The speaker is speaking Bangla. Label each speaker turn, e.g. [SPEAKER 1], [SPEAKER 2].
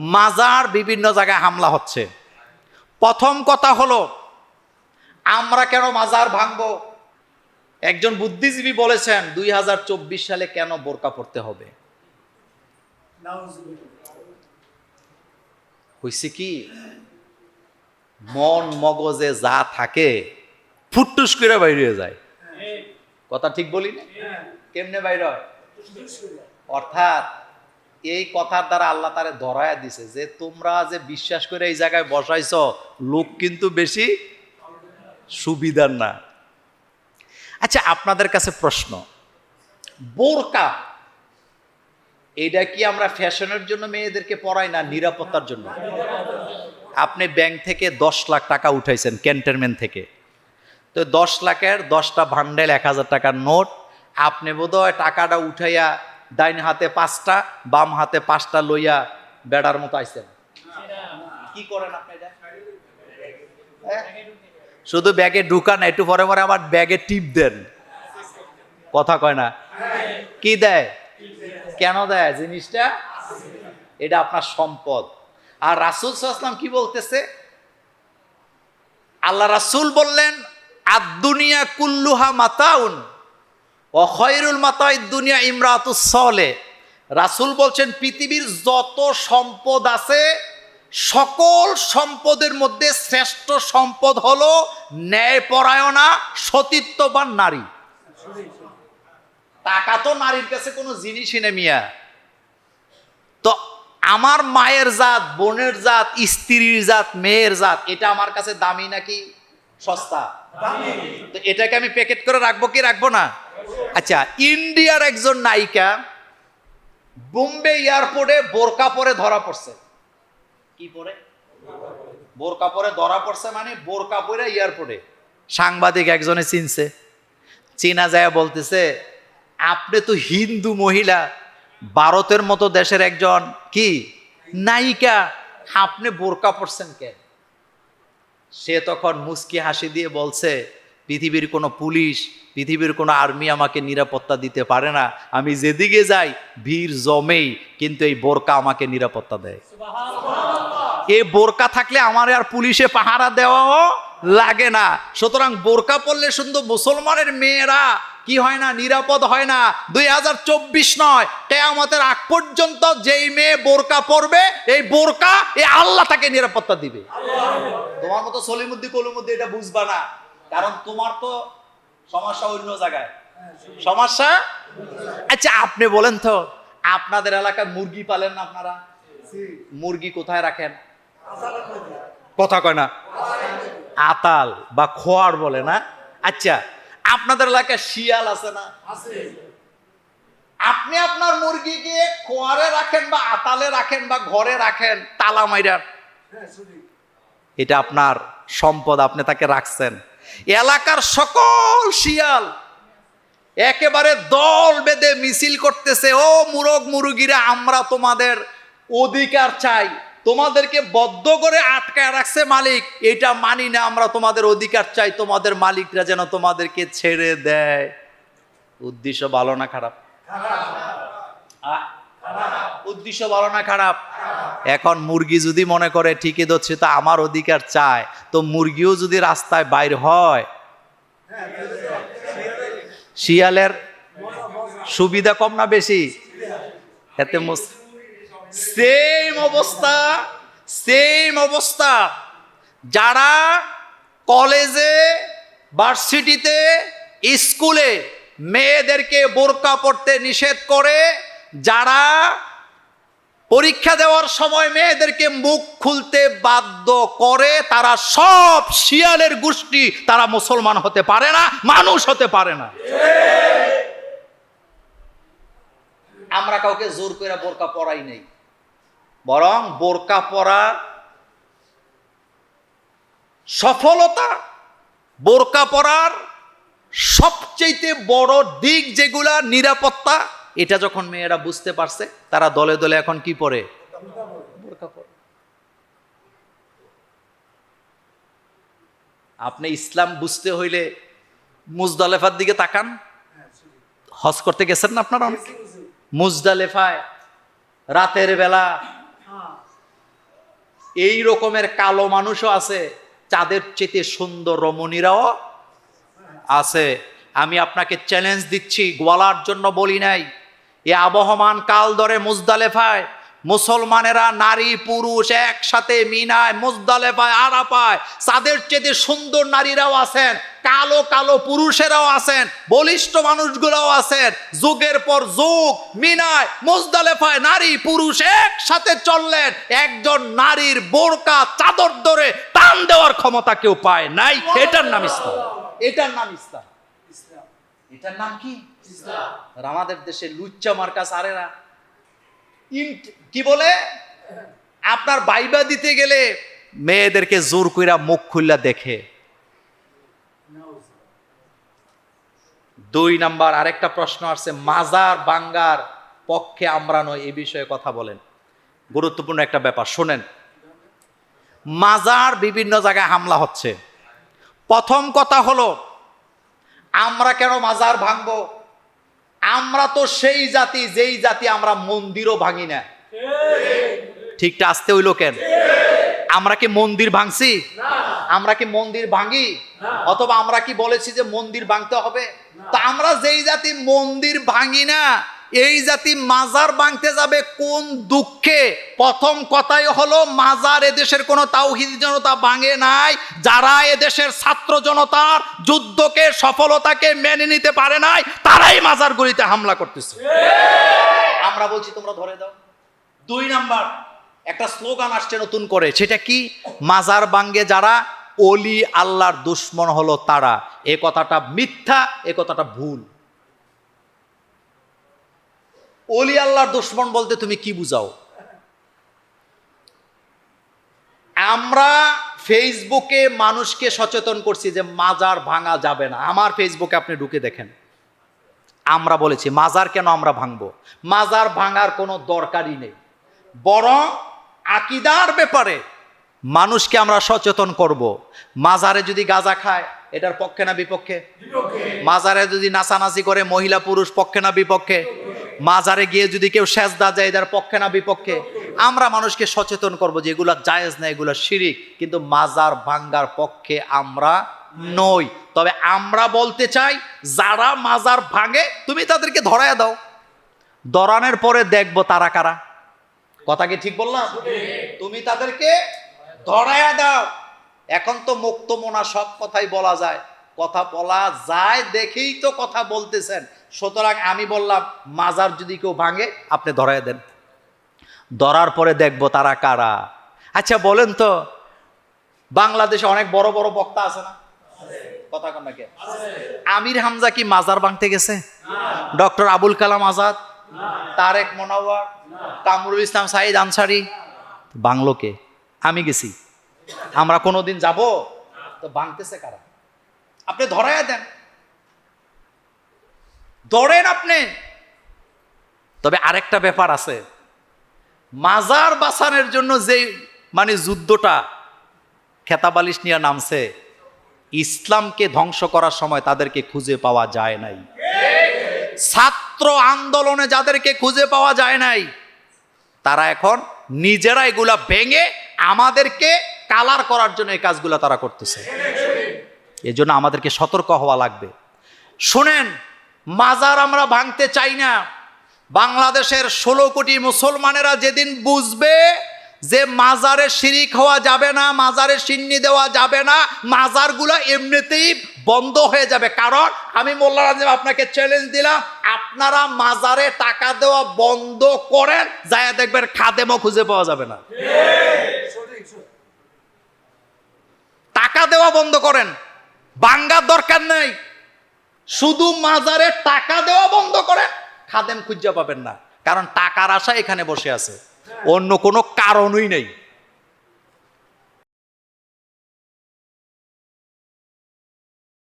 [SPEAKER 1] মাজার বিভিন্ন জায়গায় হামলা হচ্ছে। প্রথম কথা হলো আমরা কেন মাজার ভাঙবো? একজন বুদ্ধিজীবী বলেছেন দুই হাজার চব্বিশ সালে কেন বোরকা পড়তে হবে? হয়েছে কি? মন মগজে যা থাকে ফুটটুস করে বাইরে যায়। কথা ঠিক বলি না কেমনে বাইরে হয়? অর্থাৎ এই কথার দ্বারা আল্লাহ তারে ধরায়া দিছে যে তোমরা যে বিশ্বাস করে এই জায়গায় বসাইছ, লোক কিন্তু বেশি সুবিধার না। আচ্ছা আপনাদের কাছে প্রশ্ন। বোরকা এটা কি আমরা ফ্যাশনের জন্য মেয়েদেরকে পড়াই না নিরাপত্তার জন্য? আপনি ব্যাংক থেকে দশ লাখ টাকা উঠাইছেন, ক্যান্টনমেন্ট থেকে। তো দশ লাখের দশটা ভান্ডেল এক হাজার টাকার নোট, আপনি বোধহয় টাকাটা উঠাইয়া ডাইন হাতে পাঁচটা, বাম হাতে পাঁচটা লইয়া বেড়ার মতো আইছেন। কি করেন আপনি? শুধু ব্যাগে ঢুকান একটু পরে পরে আবার ব্যাগে টিপ দেন। কথা কয় না? কি দেয়? কেন দেয় জিনিসটা? এটা আপনার সম্পদ। আর রাসুল সাল্লাম কি বলতেছে? আল্লাহ রাসুল বললেন আদুনিয়া কুল্লুহা মাতাউন। অখয়রুল মাতাই দুনিয়া ইমরাতুস সলে। রাসুল বলছেন পৃথিবীর যত সম্পদ আছে সকল সম্পদের মধ্যে শ্রেষ্ঠ সম্পদ হলো ন্যায়পরায়ণা সতীত্ববান নারী। টাকা তো নারীর কাছে কোনো জিনিসই নেই মিয়া। তো আমার মায়ের জাত বোনের জাত স্ত্রীর জাত মেয়ের জাত এটা আমার কাছে দামি নাকি সস্তা? তো এটাকে আমি প্যাকেট করে রাখব কি রাখব না? আচ্ছা ইন্ডিয়ার একজন নায়িকা বোম্বে এয়ারপোর্টে বোরকা পরে ধরা পড়ছে। কি পরে? বোরকা পরে ধরা পড়ছে মানে বোরকা পরে এয়ারপোর্টে। সাংবাদিক একজনে চিনছে। চীনা যায় বলতেছে, আপনি তো হিন্দু মহিলা, ভারতের মতো দেশের একজন কি নায়িকা, আপনি বোরকা পড়ছেন কেন? সে তখন মুস্কি হাসি দিয়ে বলছে পৃথিবীর কোনো পুলিশ পৃথিবীর কোনো আর্মি আমাকে নিরাপত্তা দিতে পারে না। আমি যেদিকে যাই ভিড় জমেই কিন্তু এই বোরকা আমাকে নিরাপত্তা দেয়। এই বোরকা থাকলে আমার আর পুলিশে পাহারা দেওয়াও লাগে না। সুতরাং বোরকা পড়লে শুধু মুসলমানের মেয়েরা কি হয় না নিরাপদ হয় না। দুই হাজার চব্বিশ নয় কেয়ামতের আগ পর্যন্ত যেই মেয়ে বোরকা পরবে এই বোরকা এই আল্লাহ তাকে নিরাপত্তা দিবে। তোমার মতো সলিমুদ্দি কলিমুদ্দি এটা বুঝবা না। কারণ তোমার তো সমস্যা অন্য জায়গায়। সমস্যা? আচ্ছা আপনি বলেন তো আপনাদের এলাকায় মুরগি পালেন না আপনারা? মুরগি কোথায় রাখেন? কথা কয় না। আতাল বা খোয়ার বলে না? আচ্ছা আপনাদের এলাকায় শিয়াল আছে না? আপনি আপনার মুরগিকে খোয়ারে রাখেন বা আতালে রাখেন বা ঘরে রাখেন তালা মাইরার এটা আপনার সম্পদ আপনি তাকে রাখছেন। এলাকার সকল শিয়াল একেবারে দল বেঁধে মিছিল করতেছে, ও মুরগ মুরগিরা, আমরা তোমাদের অধিকার চাই, তোমাদেরকে বদ্ধ করে আটকায় রাখছে মালিক, এটা মানি না, আমরা তোমাদের অধিকার চাই, তোমাদের মালিকরা যেন তোমাদেরকে ছেড়ে দেয়। উদ্দেশ্য ভালো না খারাপ? উদ্দেশ্য ভালো না খারাপ? এখন মুরগি যদি মনে করে, ঠিকই ধরছে, তো আমার অধিকার চায় তো মুরগিও যদি রাস্তায় বাইর হয়, শিয়ালের সুবিধা কম না বেশি? এতে সেম অবস্থা সেম অবস্থা। যারা কলেজে, ভার্সিটিতে, স্কুলে মেয়েদেরকে বোরকা পড়তে নিষেধ করে, যারা পরীক্ষা দেওয়ার সময় মেয়েদেরকে মুখ খুলতে বাধ্য করে, তারা সব শিয়ালের গোষ্ঠী, তারা মুসলমান হতে পারে না, মানুষ হতে পারে না। আমরা কাউকে জোর করে বোরকা পরাই নেই। বরং বোরকা পরার সফলতা, বোরকা পরার সবচেয়ে বড় দিক যেগুলা, নিরাপত্তা এটা যখন মেয়েরা বুঝতে পারছে তারা দলে দলে এখন কি পরে? আপনি ইসলাম বুঝতে হইলে মুজদালেফার দিকে তাকান। হজ করতে গেছেন না আপনারা? অনেকে? মুজদালেফায় রাতের বেলা এই রকমের কালো মানুষও আছে চাঁদের চেতে সুন্দর রমণীরাও আছে। আমি আপনাকে চ্যালেঞ্জ দিচ্ছি গোয়ালার জন্য বলি নাই। এ আবহমান কাল ধরে মুজদালেফায়, মুসলমানেরা নারী, পুরুষ একসাথে মিনায়, মুজদালেফায় আরাপায় তাদের চেয়ে সুন্দর নারীরাও আছেন, কালো কালো পুরুষেরাও আছেন, বলিষ্ঠ মানুষগুলোও আছেন, যুগের পর যুগ, মিনায়, মুজদালেফায় নারী, পুরুষ একসাথে চললেন, একজন নারীর বোরকা, চাদর ধরে টান দেওয়ার ক্ষমতা কেউ পায় নাই, এটার নাম ইসলাম। এটার নাম ইসলাম। এটার নাম কি? আর আমাদের দেশে লুচ্চা মার্কাস আরেরা ইন্ট কি বলে? আপনার বাইবা দিতে গেলে মেয়েদেরকে জোর কইরা মুখ খুললা দেখে। দুই নাম্বার আরেকটা প্রশ্ন আসছে মাজার বাঙ্গার পক্ষে আমরা নয় এই বিষয়ে কথা বলেন। গুরুত্বপূর্ণ একটা ব্যাপার শোনেন। মাজার বিভিন্ন জায়গায় হামলা হচ্ছে। প্রথম কথা হলো আমরা কেন মাজার ভাঙব? আমরা তো সেই জাতি, যেই জাতি আমরা মন্দিরও ভাঙি না। ঠিকটা আসতে হইল কেন? আমরা কি মন্দির ভাঙছি? আমরা কি মন্দির ভাঙি? অথবা আমরা কি বলেছি যে মন্দির ভাঙতে হবে? তা আমরা যেই জাতি মন্দির ভাঙি না এই জাতি মাজার ভাঙতে যাবে কোন দুঃখে? প্রথম কথাই হলো, মাজার এদেশের কোনো তাওহিদ জনতা ভাঙে নাই। যারা এদেশের ছাত্র জনতার যুদ্ধকে, সফলতাকে মেনে নিতে পারে নাই, তারাই মাজারগুলিতে হামলা করতেছে। আমরা বলছি, তোমরা ধরে দাও। দুই নাম্বার, একটা স্লোগান আসছে নতুন করে, সেটা কি? মাজার বাঙ্গে যারা অলি আল্লাহর দুশ্মন হলো তারা। এ কথাটা মিথ্যা, এ কথাটা ভুল। অলি আল্লাহর দুশ্মন বলতে তুমি কি বুঝাও? আমরা ফেসবুকে মানুষকে সচেতন করছি যে মাজার ভাঙা যাবে না। আমার ফেসবুকে আপনি ঢুকে দেখেন। আমরা বলেছি, মাজার কেন আমরা ভাঙবো? মাজার ভাঙার কোনো দরকারই নেই। বরং আকিদার ব্যাপারে মানুষকে আমরা সচেতন করব। মাজারে যদি গাঁজা খায়, এটার পক্ষে না বিপক্ষে? মাজারে যদি নাচানাচি করে, মহিলা পুরুষ পক্ষে না বিপক্ষে? মাজারে গিয়ে যদি কেউ সেজদা যায় এটার পক্ষে না বিপক্ষে, আমরা মানুষকে সচেতন করব যে এগুলা জায়েজ না, এগুলো শিরিক। কিন্তু মাজার ভাঙ্গার পক্ষে আমরা নই। তবে আমরা বলতে চাই, যারা মাজার ভাঙে, তুমি তাদেরকে ধরায় দাও। দরানের পরে দেখব তারা কারা। কথা কি ঠিক বললাম? তুমি তাদেরকে ধরায়া দাও। এখন তো মুক্ত মোনা সব কথাই বলা যায়। কথা বলা যায় দেখেই তো কথা বলতেছেন। সুতরাং আমি বললাম, মাজার যদি কেউ ভাঙে, আপনি ধরায় দেন। ধরার পরে দেখব তারা কারা। আচ্ছা বলেন তো, বাংলাদেশে অনেক বড় বড় বক্তা আছে না? কথা কন নাকি আমির হামজা কি মাজার ভাঙতে গেছে? ডক্টর আবুল কালাম আজাদ? তারেক মোনাওয়ার? কামরুল ইসলাম সাইদ আনসারি? বাংলোকে আমি গেছি। আমরা কোনোদিন যাব? তো ভাঙতেছে কারা? আপনি ধরাইয়া দেন। ধরেন আপনি। তবে আরেকটা ব্যাপার আছে। মাজার বাসানের জন্য যে মানে যুদ্ধটা খেতাবালিশ নিয়ে নামছে, ইসলামকে ধ্বংস করার সময় তাদেরকে খুঁজে পাওয়া যায় নাই। ছাত্র আন্দোলনে যাদেরকে খুঁজে পাওয়া যায় নাই, তারা এখন নিজেরা এগুলা ভেঙে আমাদেরকে কালার করার জন্য এই কাজগুলো তারা করতেছে। এজন্য আমাদেরকে সতর্ক হওয়া লাগবে। শোনেন মাজার আমরা ভাঙতে চাই না। বাংলাদেশের ষোলো কোটি মুসলমানেরা যেদিন বুঝবে যে মাজারে শিরিক হওয়া যাবে না মাজারে সিন্নি দেওয়া যাবে না মাজারগুলো এমনিতেই বন্ধ হয়ে যাবে। কারণ আমি মোল্লা রাজিম আপনাকে চ্যালেঞ্জ দিলাম আপনারা মাজারে টাকা দেওয়া বন্ধ করেন যায় দেখবেন খাদেমও খুঁজে পাওয়া যাবে না। টাকা দেওয়া বন্ধ করেন। বাঙ্গার দরকার নেই। শুধু মাজারে টাকা দেওয়া বন্ধ করে, খাদেম খুঁজে পাবেন না। কারণ টাকার আশা এখানে বসে আছে। অন্য কোনো কারণই নেই।